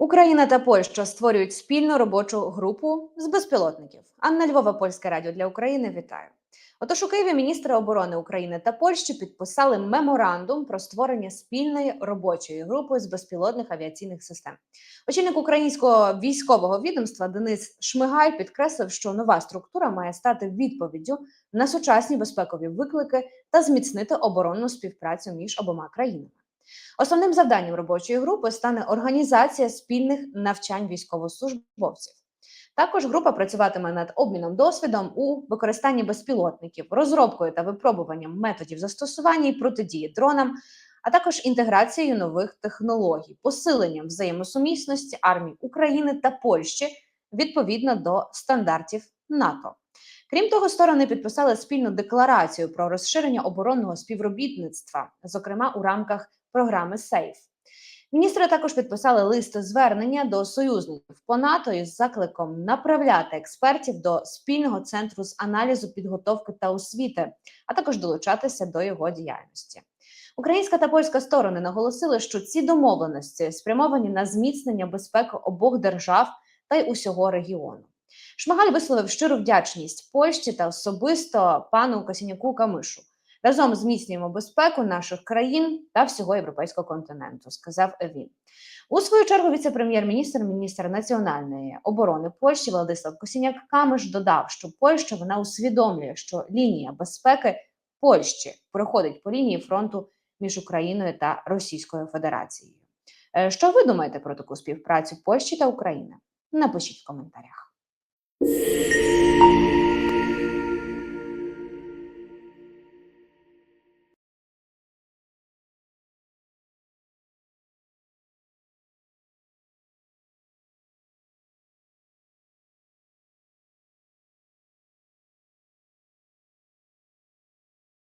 Україна та Польща створюють спільну робочу групу з безпілотників. Анна Львова, Польське радіо для України. Вітаю. Отож, у Києві міністри оборони України та Польщі підписали меморандум про створення спільної робочої групи з безпілотних авіаційних систем. Очільник українського військового відомства Денис Шмигаль підкреслив, що нова структура має стати відповіддю на сучасні безпекові виклики та зміцнити оборонну співпрацю між обома країнами. Основним завданням робочої групи стане організація спільних навчань військовослужбовців. Також група працюватиме над обміном досвідом у використанні безпілотників, розробкою та випробуванням методів застосування і протидії дронам, а також інтеграцією нових технологій, посиленням взаємосумісності армій України та Польщі відповідно до стандартів НАТО. Крім того, сторони підписали спільну декларацію про розширення оборонного співробітництва, зокрема у рамках програми СЕЙФ. Міністри також підписали лист звернення до союзників по НАТО із закликом направляти експертів до спільного центру з аналізу підготовки та освіти, а також долучатися до його діяльності. Українська та польська сторони наголосили, що ці домовленості спрямовані на зміцнення безпеки обох держав та й усього регіону. Шмагаль висловив щиру вдячність Польщі та особисто пану Косіняку Камишу. Разом зміцнюємо безпеку наших країн та всього європейського континенту, сказав він. У свою чергу віце-прем'єр-міністр, міністр національної оборони Польщі Владислав Косіняк Камиш додав, що Польща вона усвідомлює, що лінія безпеки Польщі проходить по лінії фронту між Україною та Російською Федерацією. Е, Що ви думаєте про таку співпрацю Польщі та України? Напишіть в коментарях. you